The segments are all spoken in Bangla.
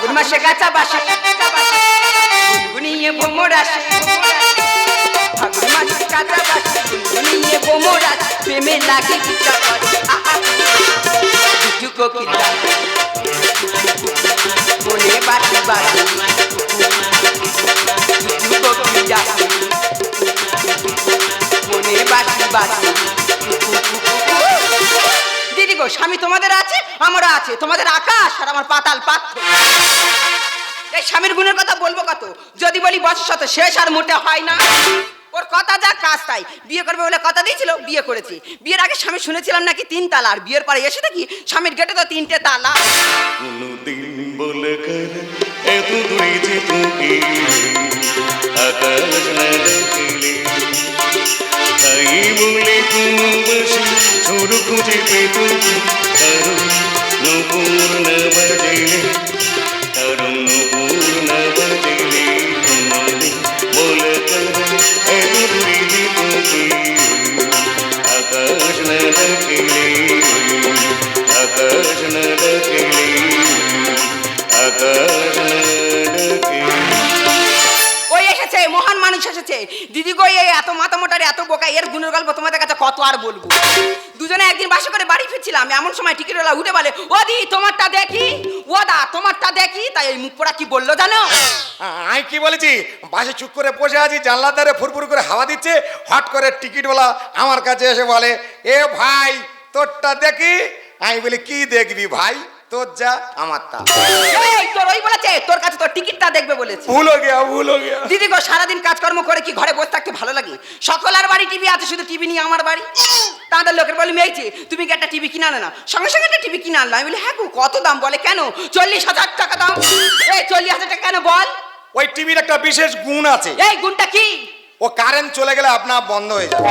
ফাগুন মাসে কাঁচা বাসে গুনগুনিয়ে ভ্রমর আসে। ফাগুন মাসে কাঁচা বাসে গুনগুনিয়ে ভ্রমর আসে। প্রেমে লাগে কিটা করে দুটু কোকিলা মনে বাটি বাটি দুটু কোকিলা মনে বাটি বাটি দিদি গো স্বামী তোমাদের আছে, আমারও আছে। তোমাদের আকাশ আর আমার পাতাল পাত্র। এই স্বামীর গুণের কথা বলব কত? যদি বলি বছর শত শেষ আর মোটে হয় না। ওর কথা যা কাজ তাই। বিয়ে করবে বলে কথা দিয়েছিল, বিয়ে করেছি। বিয়ের আগে স্বামী শুনেছিলাম নাকি তিন তালা, আর বিয়ের পরে এসে দেখি স্বামীর গেটে তো তিনটে তালা। বলে এত যে তুমি? আকাশ না তাই বলে কোনো বসে ছোট খুঁজে পেত কারণ নপুর না বাজলে কারণ নপুর না বাজলে কোনদিন বলে কর এত দূরে যে তুমি আকাশ না দেখলে আকাশ না দেখলে আকাশ এত বোকা, এর গুণের গল্প তোমাদের কাছে কত আর বলব? দুজনে একদিন বাসে করে বাড়ি ফিরছিলাম, এমন সময় টিকিটওয়ালা উঠে বলে, ও দি, তোমারটা দেখি, ও দা, তোমারটা দেখি। তাই এই মুখ পোড়া কি বলল জানো? আমি কি বলেছি? বাসে চুপ করে বসে আছি, জানলার ধারে ফুরফুর করে হাওয়া দিচ্ছে, হট করে টিকিটওয়ালা আমার কাছে এসে বলে, এ ভাই, তোরটা দেখি? আমি বলি, কি দেখবি ভাই? তোর যা আমার তা। এই তোর ওই বলেছে তোর কাছে তোর টিকিটটা দেখবে বলেছে। ভুল হয়ে গিয়া ভুল হয়ে গিয়া। দিদি গো সারাদিন কাজকর্ম করে কি ঘরে বসে থাকতে ভালো লাগে? সকলের বাড়ি টিভি আছে শুধু টিভি নিয়ে আমার বাড়ি? তাদের লোকের বলি মেয়েছে তুমি কি একটা টিভি কিনে আনে না? সঙ্গে সঙ্গে একটা টিভি কিনে আনলাম। আমি বলি হ্যাঁ গো, কত দাম বলে কেন? চল্লিশ হাজার টাকা দাম। এই চল্লিশ হাজার টাকা কেন বল? ওই টিভির একটা বিশেষ গুণ আছে। এই গুণটা কি? ও কারেন্ট চলে গেলে আপনার বন্ধ হয়ে যায়।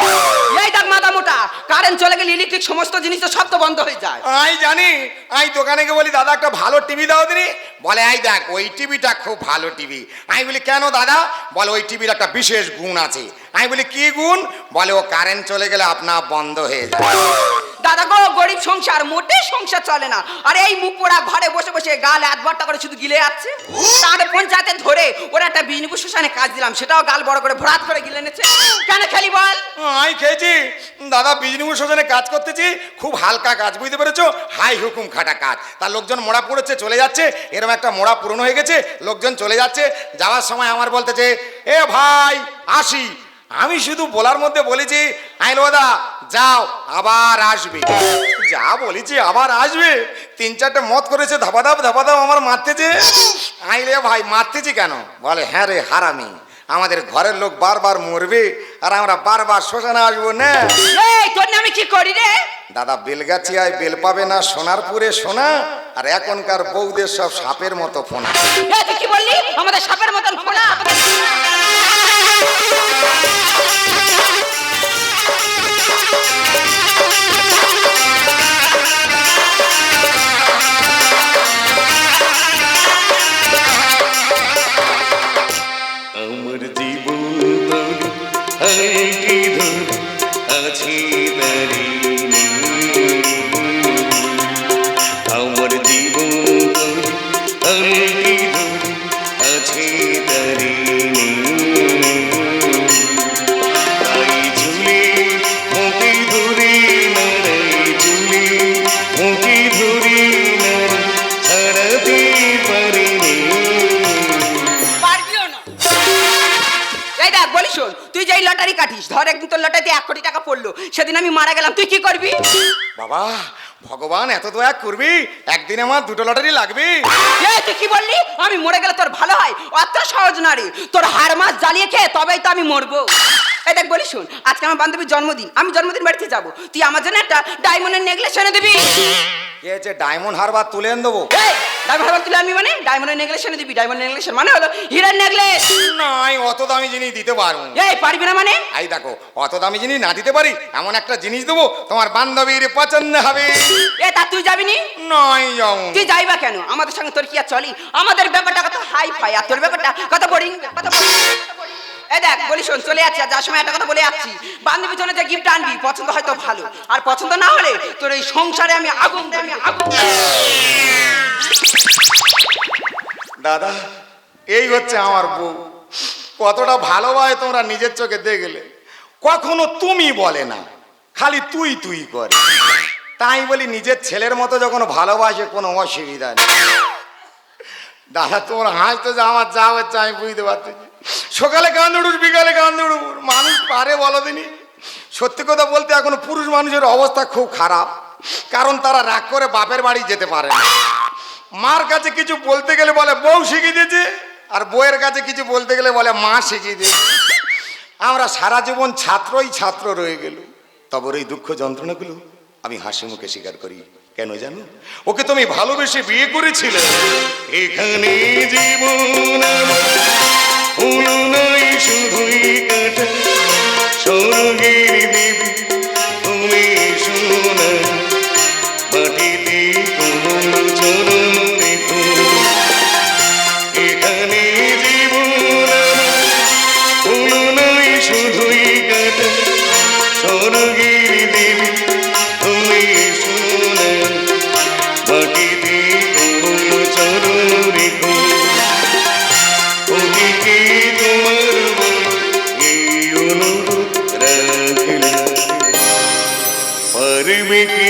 এই দেখ মাথা মোটা কারেন্ট চলে গেলে ইলেকট্রিক সমস্ত জিনিস তো সব তো বন্ধ হয়ে যায়। আমি জানি আমি দোকানে গিয়ে বলি দাদা একটা ভালো টিভি দাও দিনি। বলে এই দেখ ওই টিভিটা খুব ভালো টিভি আমি বলি কেন দাদা? বলে ওই টিভির একটা বিশেষ গুণ আছে। আমি বলি কি গুণ? বলে ও কারেন্ট চলে গেলে আপনার বন্ধ হয়ে যায়। দাদা গো, গরিব সংসার, মোটে সংসার চলে না। আর এই মুখ ঘরে বসে বসে গাল একবারটা করে শুধু গিলে যাচ্ছে। তাহলে পঞ্চায়েতে ধরে ওরা একটা বিজনেস শ্মশানে কাজ দিলাম, সেটাও গাল বড় করে ভরাত করে গিলে এনেছে। কেন খেলি বল? আমি খেয়েছি। দাদা বিজনেস সজনে কাজ করতেছি, খুব হালকা কাজ, বুঝতে পেরেছ? হাই হুকুম খাটা কাজ। তার লোকজন মোড়া পড়েছে, চলে যাচ্ছে। এরকম একটা মোড়া পুরনো হয়ে গেছে, লোকজন চলে যাচ্ছে। যাওয়ার সময় আমার বলতেছে, এ ভাই, আসি। আমি শুধু বলার মধ্যে বলেছি আইন দাদা যাও আবার আসবে। যা বলেছি আবার আসবে। তিন চারটে মত করেছে ধাপাধাপ ধাপাধাপ আমার মারতেছে। আইলে ভাই মারতেছি কেন? বলে হ্যাঁ রে হারামি আমাদের ঘরের লোক বারবার মরবে আর আমরা বারবার শ্মশানে আসব না। তোর নামে কি করি রে? দাদা বেলগাছিয়ায় বেল পাবে না সোনারপুরে সোনা আর এখনকার বৌদের সব সাপের মতো ফোনা। কি বললি? আমাদের সাপের মতন ফোনা? Thank you. বাবা ভগবান এত দয়া করবি? একদিন আমার দুটো লটারি লাগবে। তুই কি বললি? আমি মরে গেলে তোর ভালো হয়? অত সহজ না রে তোর হাড় মাছ জ্বালিয়ে খেয়ে তবেই তো আমি মরবো। এই দেখ বলি শোন আজকে আমার বান্ধবীর জন্মদিন। আমি জন্মদিন বাড়িতে যাব। তুই আমার জন্য একটা ডায়মন্ডের নেকলেস এনে দিবি। কে যে ডায়মন্ড হারবার তুলে দেবো? ডায়মন্ড হারবার তুলে আমি মানে? ডায়মন্ডের নেকলেস এনে দিবি ডায়মন্ড নেকলেস মানে হলো হীরার নেকলেস না আমি অত দামি জিনিস দিতে পারব না। এই পারবি না মানে? এই দেখো অত দামি জিনিস না দিতে পারি এমন একটা জিনিস দেবো তোমার বান্ধবীর পছন্দ হবে। এ তা তুই যাবি নি? নয় যাও তুই যাইবা কেন? আমাদের সঙ্গে তোর কি আর চলি? আমাদের ব্যাপারটা কত হাই ফাই আর তোর ব্যাপারটা কত বোরিং কত boring, কত boring। এই দেখ বলি শোন চলে যাচ্ছি আর যার সময় একটা কথা বলে যাচ্ছি বান্ধবীর জন্য যে গিফট আনবি পছন্দ হয়তো ভালো। আর পছন্দ না হলে তোর এই সংসারে আমি আগুন আমি আগুন। দাদা, এই হচ্ছে আমার বউ। কতটা ভালোবাসে তোমরা নিজের চোখে দেখলে। কখনো তুমি বলে না, খালি তুই তুই করে। তাই বলি নিজের ছেলের মতো যখন ভালোবাসে, কোনো অসুবিধা নেই। দাদা তোমার হাসতে যে আমার যা হচ্ছে আমি বুঝতে পারছি সকালে কান্দুড়ুর বিকালে কান্দুড়ুর মানুষ পারে বলো দিনি? সত্যি কথা বলতে এখন পুরুষ মানুষের অবস্থা খুব খারাপ। কারণ তারা রাগ করে বাপের বাড়ি যেতে পারে না। মার কাছে কিছু বলতে গেলে বলে বউ শিখিয়ে দিয়েছে, আর বউয়ের কাছে কিছু বলতে গেলে বলে মা শিখিয়ে দিয়েছে। আমরা সারা জীবন ছাত্রই ছাত্র রয়ে গেল। তবর এই দুঃখ যন্ত্রণাগুলো আমি হাসি মুখে স্বীকার করি। কেন জানো? ওকে তুমি ভালোবেসে বিয়ে করেছিলে। এখানে জীবন শুধুই কাটা। স্বর্গের দেবী, তুমি সোনা মাটিতে কোমল চরণ রেখো এখানে জীবন হলো নাই শুধুই কাটা স্বর্গের দেবী তুমি সোনা মাটিতে কোমল চরণ রেখো ওদিকে তোমার এই অনুরোধ রাখলাম পারবে কি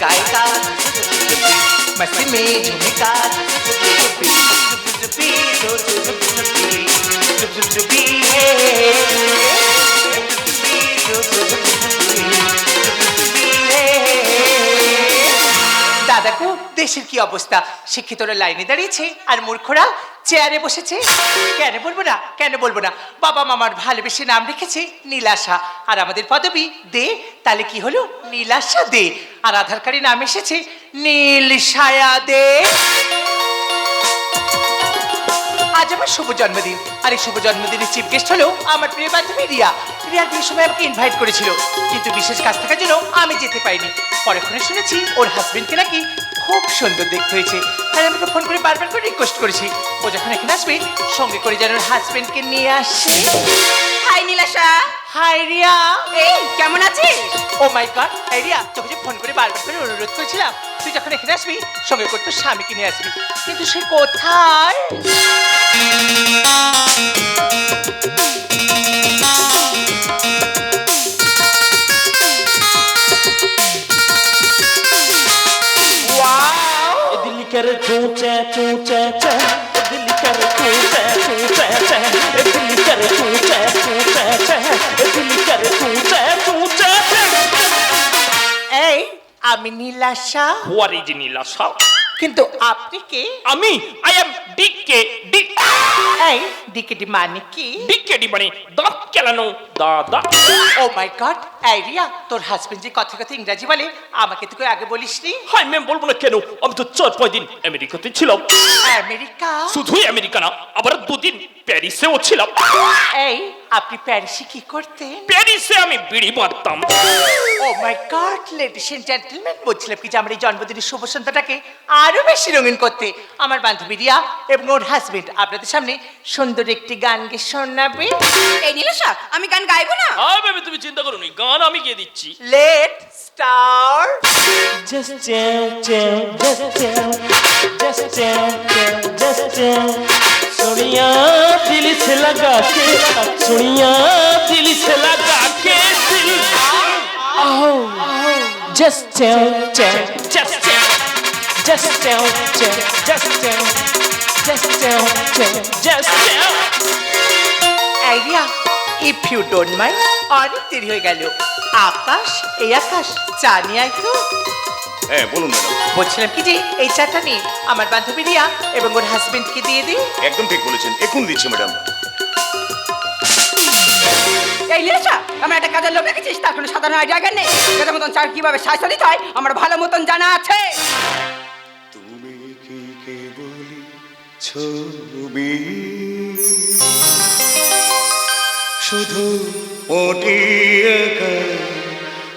गायिका। मस्ती में झुमिका। जुपी जुपी जुपी जुपी जुपी দাদাকু দেশের কি অবস্থা? শিক্ষিতরা লাইনে দাঁড়িয়েছে আর মূর্খরা চেয়ারে বসেছে। কেন বলব না? কেন বলব না? বাবা মামার ভালোবেসে নাম রেখেছে নীলাশা। আর আমাদের পদবী দে, তাহলে কি হলো? নীলাশা দে। আর আধার কার্ডে নাম এসেছে নীল সায়া দে। আজ আমার শুভ জন্মদিন। আর এই শুভ জন্মদিনের চিফ গেস্ট হলো আমার প্রিয় বান্ধবী রিয়া। রিয়া বিয়ের সময় আমাকে ইনভাইট করেছিল, কিন্তু বিশেষ কাজ থাকার জন্য আমি যেতে পারিনি। ফোনে শুনেছি ওর হাজবেন্ডকে নাকি খুব সুন্দর দেখতে হয়েছে। তাই আমাকে ফোন করে বারবার করে রিকোয়েস্ট করেছি। ও যখন এখানে আসবে, সঙ্গে করে যেন ওর হাজবেন্ডকে নিয়ে আসে। হাই নীলাশা হাই রিয়া এই কেমন আছিস ও মাই গড এই রিয়া তোকে যে ফোন করে বারবার করে অনুরোধ করেছিলাম তুই যখন এখানে আসবি সঙ্গে করে তোর স্বামীকে নিয়ে আসবি কিন্তু সে কোথায় Wow! दिल कर चूचे चूचे चे আমি নীলাশা। What is Nilasha? কিন্তু আপনি কে? আমি আই এম ডিকে ডি এই ডিকে ডি মানে কি? ডিকে ডি মানে দাঁত কেলানো দাদা। ও মাই গড এই রিয়া তোর হাজবেন্ড যে কথা কথা ইংরাজি বলে আমাকে তুই আগে বলিসনি। হাই ম্যাম বলব না কেন? আমি তো চার পাঁচ দিন আমেরিকাতে ছিলাম। আমেরিকা? শুধুই আমেরিকা না আবার দুদিন প্যারিসেও ছিলাম। এই আপনি প্যারিসে কি করতেন? প্যারিসে আমি বিড়ি বাঁধতাম। ও my God ladies and gentleman বলছিলাম কি যে আমার এই জন্মদিনের শুভ সন্ধ্যাটাকে আরও বেশি রঙিন করতে। আমার বান্ধবী রিয়া এবং ওর হাজবেন্ড আপনাদের সামনে সুন্দর একটি গান গে শোনাবে। এই নীলাশা আমি গান গাইবো না? আর ভেবে তুমি চিন্তা করো নি গান আমি গিয়ে দিচ্ছি। Let's start Just jam, jam, just jam, just jam, jam. चैन सुनिया दिल से लगा के सुनिया दिल से लगा के दिल आओ just tell tell just tell just tell tell just tell just tell tell just tell idea if you don't mind অনেক দেরি হয়ে গেল আকাশ এই আকাশ চা নিয়ে আয় তো হ্যাঁ বলুন ম্যাডাম। বলছিলাম কি যে এই চাটা নিয়ে আমার বান্ধবী রিয়া এবং ওর হাজবেন্ডকে দিয়ে দিই। একদম ঠিক বলেছেন। এখন দিচ্ছি ম্যাডাম। এই লিসা আমার একটা কাজের লোক রেখেছিস তার কোনো সাধারণ আইডিয়া জ্ঞান নেই। যাদের মতন চার কীভাবে সাহায্য দিতে হয় আমার ভালো মতন জানা আছে। তুমি কি কেবলি ছবি? শুধু ওটি একা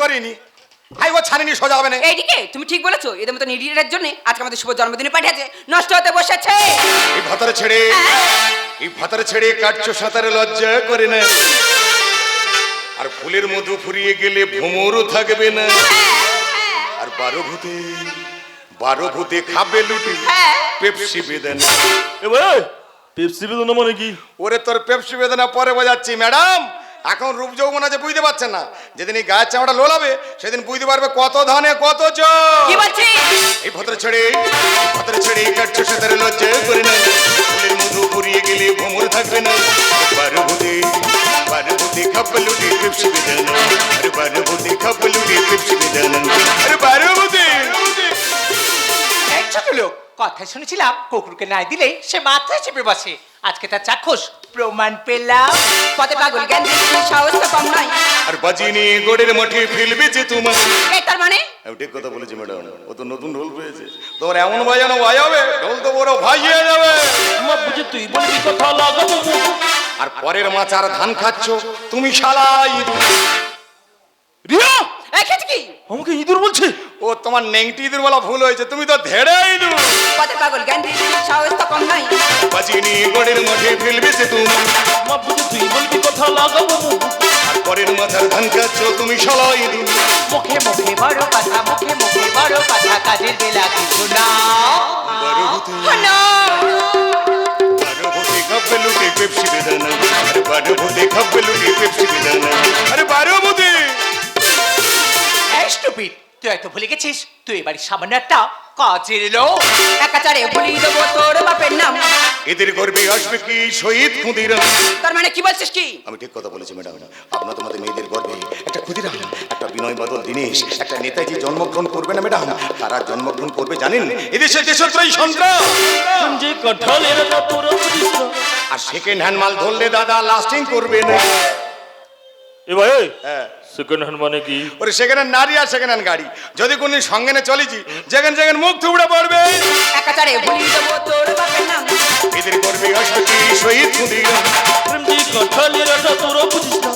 করিনি। হাই ও ছানিনি সোজা হবে না। এইদিকে তুমি ঠিক বলেছ এদের মতন ইডিয়েটের জন্য আজকে আমাদের শুভ জন্মদিনে পাঠিয়েছে। নষ্ট হতে বসেছে। এই ভাতারে ছেড়ে এই ভাতারে ছেড়ে কাটছো সাঁতারে লজ্জা করে না। আর ফুলের মধু ফুরিয়ে গেলে ভ্রমরও থাকবে না। আর বারো ভূতে বারো ভূতে খাবে লুটি পেপসি বেদনা। এবার পেপসি বেদনা মানে কি? ওরে তোর পেপসি বেদনা পরে বোঝাচ্ছি ম্যাডাম। এখন রূপ যৌবন আছে বুঝতে পারছেন না? যেদিন এই গায়ের চামড়া লোলাবে সেদিন বুঝতে পারবে কত ধানে কত কি এই ভদ্র ছেড়ে ভদ্র ছেড়ে কাটছো সাঁতারে লজ্জা করে না। ফুলের মধু ফুরিয়ে গেলে ভ্রমর থাকবে না। বারো ভূতে বারো ভূতে খাপ্পলুটি পেপসি বেদানা। আরে বারো ভূতে খাপ্পলুটি পেপসি বেদানা। আরে বারো ভূতে এই ছোট লোক কথা শুনেছিলাম কুকুরকে নাই দিলে সে মাথায় চেপে বসে। আজকে তার চাক্ষুষ প্রমাণ পেলাম। পথে পাগল জ্ঞান দিচ্ছি সাহস তো কম নয়। আর বাজিনি গোড়ের মাঠে ফেলবে যে তোমার। এই তার মানে? আমি ঠিক কথা বলেছি ম্যাডাম। ও তো নতুন ঢোল পেয়েছে। তোমার এমন বাজানো বাজাবে ঢোল তো বড় ভাইয়ে যাবে। মা বুঝে তুই বলবি কথা লাগাবো। আর পরের মাচার ধান খাচ্ছ তুমি শালাই। রিয়া! খেয়েছি কি? আমাকে ইঁদুর বলছে। ও তোমার নেংটি ইঁদুর বলা ভুল হয়েছে তুমি তো ধেড়ে ইঁদুর। পথে পাগল জ্ঞান সাহস তো কম নয়। বাজিনি গোড়ের মাঠে ফেলবে যে তুমি। মা বুঝে তুই বলবি কথা লাগাবো। আর পরের মাথার ধান খাচ্ছ তুমি শালাই ইঁদুর মুখে মুখে বড় কথা মুখে মুখে বড় কথা কাজের বেলা কিছু না। খাবে লুটে পেপসি বেদানা। আরে বারো ভূতে খাবে লুটে পেপসি বেদানা। আরে বারো ভূতে এই স্টুপিড তুই হয়তো ভুলে গেছিস তুই এবারে সামান্য একটা কাজের লোক। একাচারে ভুলিয়ে দেবো তোর বাপের নাম। এদের গর্বে আসবে কি শহীদ খুদিরাম তার মানে কি বলছিস কি? আমি ঠিক কথা বলেছি ম্যাডাম। আপনার তোমাদের মেয়েদের গর্বে একটা ক্ষুদিরাম একটা বিনয় বাদল দীনেশ একটা নেতাজি জন্মগ্রহণ করবে না ম্যাডাম? তারা জন্মগ্রহণ করবে জানেন? এদেশে দেশত্রয়ী সন্ত্রাস। যে কাঁঠালের। আর সেকেন্ড হ্যান্ড মাল ধরলে দাদা লাস্টিং করবে না। এ ভাই হ্যাঁ। সেকেন্ড হ্যান্ড মানে কি? ওরে সেকেন্ড হ্যান্ড নারী আর সেকেন্ড হ্যান্ড গাড়ি। যদি কোনো সঙ্গে না চলেছি যেখানে যেখানে মুখ থুবড়ে পড়বে। একাচারে ভুলিয়ে দেবো তোর বাপের নাম। এদের গর্বে আসবে শহীদ খুদিরাম প্রেম যে কাঁঠালের তোর বুঝিস না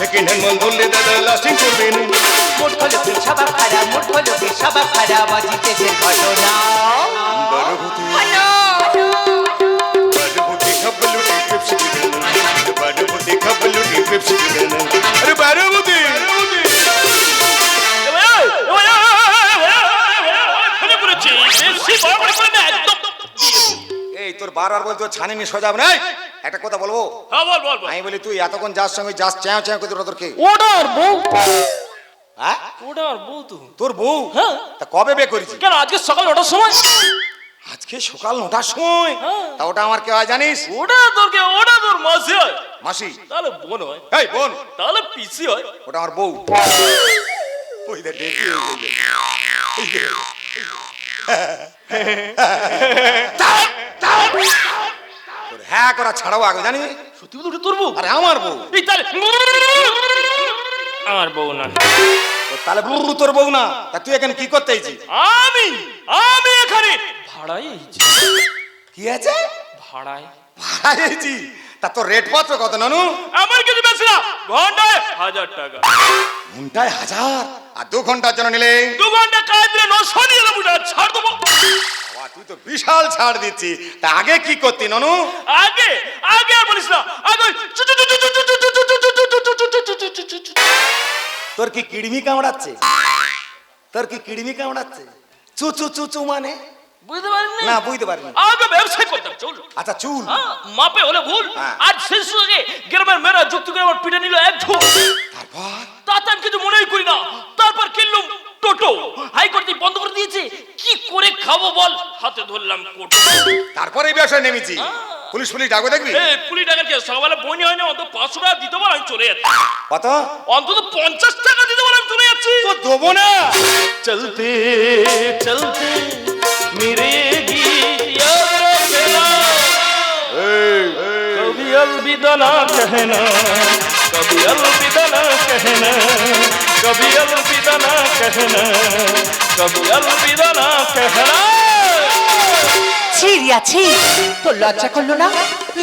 সেকেন্ড হ্যান্ড মাল ধরলে দাদা লাস্টিং করবে না। মোট হলো কি সবা খারাপ মোট হলো কি সবা খারাপ বাজিতেছে ঘটনা। বারো ভূতে খাবে লুটে পেপসি বেদানা আরে। এই তোর বারবার বলতে ছানিনি সোজা না। একটা কথা বলব? হ্যাঁ, বল, বল। আমি বলি তুই এতক্ষণ যার সঙ্গে যাস চ্যাঁ চ্যাঁ করে তোর কে ওটার বউ। হ্যাঁ? ওটার বউ তো। তোর বউ? হ্যাঁ। তা কবে বে করেছি কেন আজকে সকাল নটার সময়? আজকে সকাল নটার সময়? তা ওটা আমার কে হয় জানিস? ওটা তোর কে ওটা তোর মাসি হয়। মাসি? তাহলে বোন হয়। এই বোন। তাহলে পিসি হয়। ওটা আমার বউ। ওই ওই যে। তোর হ্যাঁ করা ছাড়াও আগে জানি সত্যি বলতে তোর বউ? আরে আমার বউ। এই তাহলে আমার বউ না। তাহলে তোর বউ না? তা তুই এখানে কি করতে আমি আমি এখানে ভাড়াই এইছি কি আছে ভাড়ায় ভাড়াই এইছি তা তো রেট পত্র কত ননু আমার কিছু বেশি না ঘন্টায় হাজার টাকা ঘন্টায় হাজার আর দু ঘণ্টার জন্য নিলে দু ঘণ্টা কাজ দিলে নশো দিয়ে দেবো ছাড় দেবো তুই তো বিশাল ছাড় দিচ্ছি তা আগে কি করতি ননু আগে আগে আর বলিস না আগে তোর কি কিডমি কামড়াচ্ছে তোর কি কিডমি কামড়াচ্ছে চু চু চু চু মানে আচ্ছা, হ্যাঁ। তারপরে? ব্যবসায় নেমেছি। পুলিশ পুলিশ ডাকবে দেখবি? পুলিশ ডাকার কি? সকালে বনি হয়নি অন্তত পাঁচশো টাকা দিতে পারো আমি চলে যাচ্ছি। কত? অন্তত পঞ্চাশ টাকা দিতে পারো আমি চলে যাচ্ছি। দেবো না। চলতে চলতে। अलविदा कहना कभी अलविदा कहना कभी अलविदा कहना कभी अलविदा कहना ছি রিয়া ছি তোর লজ্জা করল না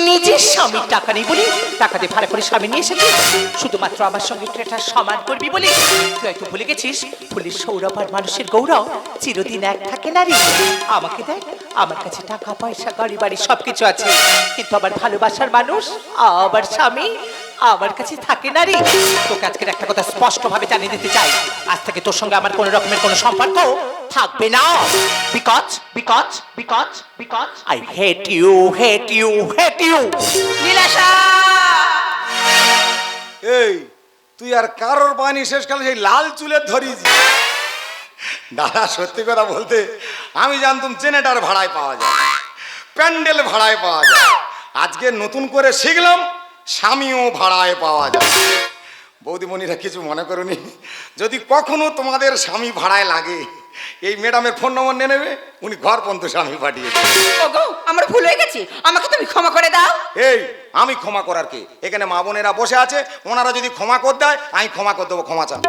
নিজের স্বামীর টাকা নেই বলি। টাকা দিয়ে ভাড়া করে স্বামী নিয়ে এসেছিস। শুধুমাত্র আমার সঙ্গে একটা সমান করবি বলি। তুই হয়তো ভুলে গেছিস পুলিশ সৌরভ আর মানুষের গৌরব চিরদিন এক থাকে নারী। আমাকে দেখ, আমার কাছে টাকা, পয়সা, গাড়ি, বাড়ি সবকিছু আছে। কিন্তু আমার ভালোবাসার মানুষ আবার স্বামী, আমার কাছে থাকে নারী। তোকে আজকের একটা কথা স্পষ্টভাবে জানিয়ে দিতে চাই। আজ থেকে তোর সঙ্গে আমার কোনো রকমের কোনো সম্পর্ক থাকবে না because because because because I hate you hate you hate you Nilasha! এই তুই আর কারোর বাণী শেষকালে সেই লাল চুলের ধরিস। দাদা সত্যি কথা বলতে আমি জানতাম জেনেটার ভাড়ায় পাওয়া যায়। প্যান্ডেল ভাড়ায় পাওয়া যায়। আজকে নতুন করে শিখলাম স্বামীও ভাড়ায় পাওয়া যায়। বৌদিমণিরা কিছু মনে করুনি। যদি কখনো তোমাদের স্বামী ভাড়ায় লাগে এই ম্যাডামের ফোন নম্বর নিয়ে নেবে উনি ঘর পর্যন্ত স্বামী পাঠিয়ে দেবে। ওগো আমার ভুল হয়ে গেছে। আমাকে তুমি ক্ষমা করে দাও। এই আমি ক্ষমা করার কে? এখানে মা বোনেরা বসে আছে ওনারা যদি ক্ষমা করে দেয় আমি ক্ষমা করে দেবো ক্ষমা চান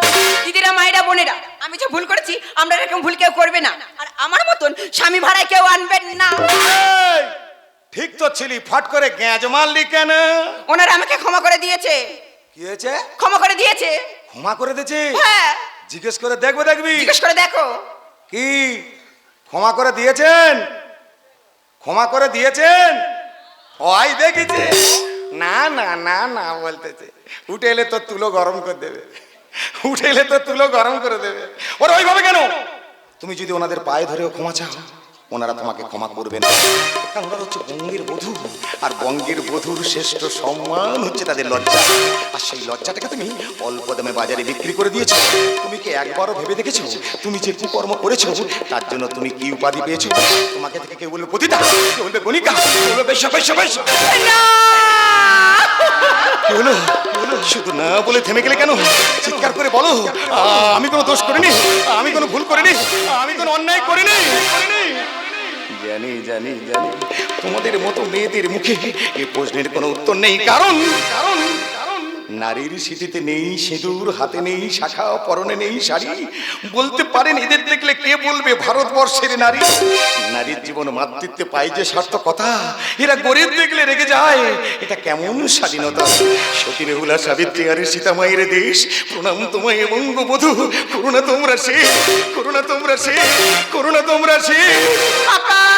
দিদিরা মায়েরা বোনেরা আমি যে ভুল করেছি আমরা এরকম ভুল কেউ করবে না। আর আমার মতন স্বামী ভাড়ায় কেউ আনবেন না। ঠিক তো ছিলি ফট করে গ্যাঁজ মারলি কেন? ওনারা আমাকে ক্ষমা করে দিয়েছে। কি হয়েছে? ক্ষমা করে দিয়েছে। ক্ষমা করে দিয়েছি? হ্যাঁ। জিজ্ঞেস করে দেখবে দেখবি? জিজ্ঞেস করে দেখো। কি? ক্ষমা করে দিয়েছেন? ক্ষমা করে দিয়েছেন? ওই দেখেছে। না না না না বলতেছে। উঠে এলে তোর তুলো গরম করে দেবে। উঠে এলে তোর তুলো গরম করে দেবে। ওরা ওইভাবে কেন? তুমি যদি ওনাদের পায়ে ধরেও ক্ষমা চাও। ওনারা তোমাকে ক্ষমা করবে না কারণ ওরা হচ্ছে বঙ্গের বধূ। আর বঙ্গের বধূর শ্রেষ্ঠ সম্মান হচ্ছে তাদের লজ্জা। আর সেই লজ্জাটাকে তুমি অল্প দামে বাজারে বিক্রি করে দিয়েছ। তুমি কি একবারও ভেবে দেখেছ? তুমি যে কুকর্ম করেছ তার জন্য তুমি কি উপাধি পেয়েছ? তোমাকে থেকে কেউ বলবে পতিতা! কেউ বলবে গণিকা কেউ বলবে বেশ বেশ বেশ? শুধু না বলে থেমে গেলে কেন? চিৎকার করে বলো। আমি কোনো দোষ করিনি। আমি কোনো ভুল করিনি। আমি কোনো অন্যায় করিনি করিনি। জানি জানি জানি। তোমাদের মতো মেয়েদের মুখে এ প্রশ্নের কোনো উত্তর নেই। কারণ কারণ নারীর স্মৃতিতে নেই, সিঁদুর হাতে নেই, শাখা পরনে নেই, শাড়ি। বলতে পারেন, এদের দেখলে কে বলবে ভারতবর্ষের নারী? নারীর জীবন মাতৃত্বে পাই যে সার্থকতা, এরা গরিব দেখলে রেগে যায়। এটা কেমন স্বাধীনতা? সতী বেহুলা সাবিত্রী আর সীতামায়ের দেশ। প্রণাম তোমায় বঙ্গবধূ করুণা তোমরা সে, করুণা তোমরা সে, করুণা তোমরা সে। কাকা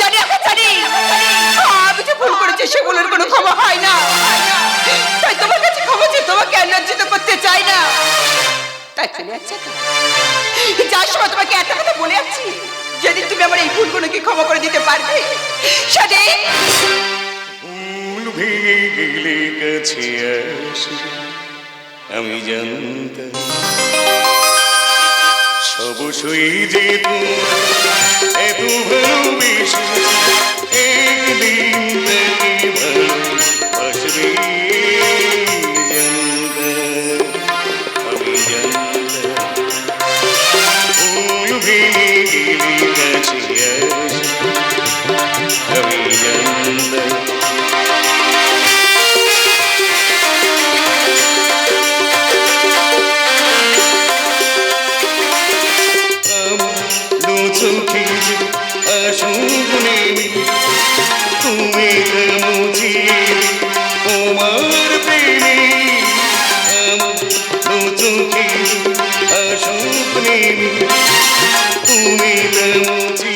জানি আকাশ জানি। আমি যে ভুল করেছি সেগুলোর কোনো ক্ষমা হয় না। তাই তোমার কাছে ক্ষমা চেয়ে তোমাকে লজ্জিত করতে চাই না। তাই চলে যাচ্ছে তো। যার সময় তোমাকে এত কথা বলে যাচ্ছি যেদিন তুমি আমার এই ভুলগুলোকে ক্ষমা করে দিতে পারবে সেদিন। ফুল ভেঙে গেলে কাছে আমি জানতাম। সই যে তোমার এত ভালোবেসে கையில மூச்சு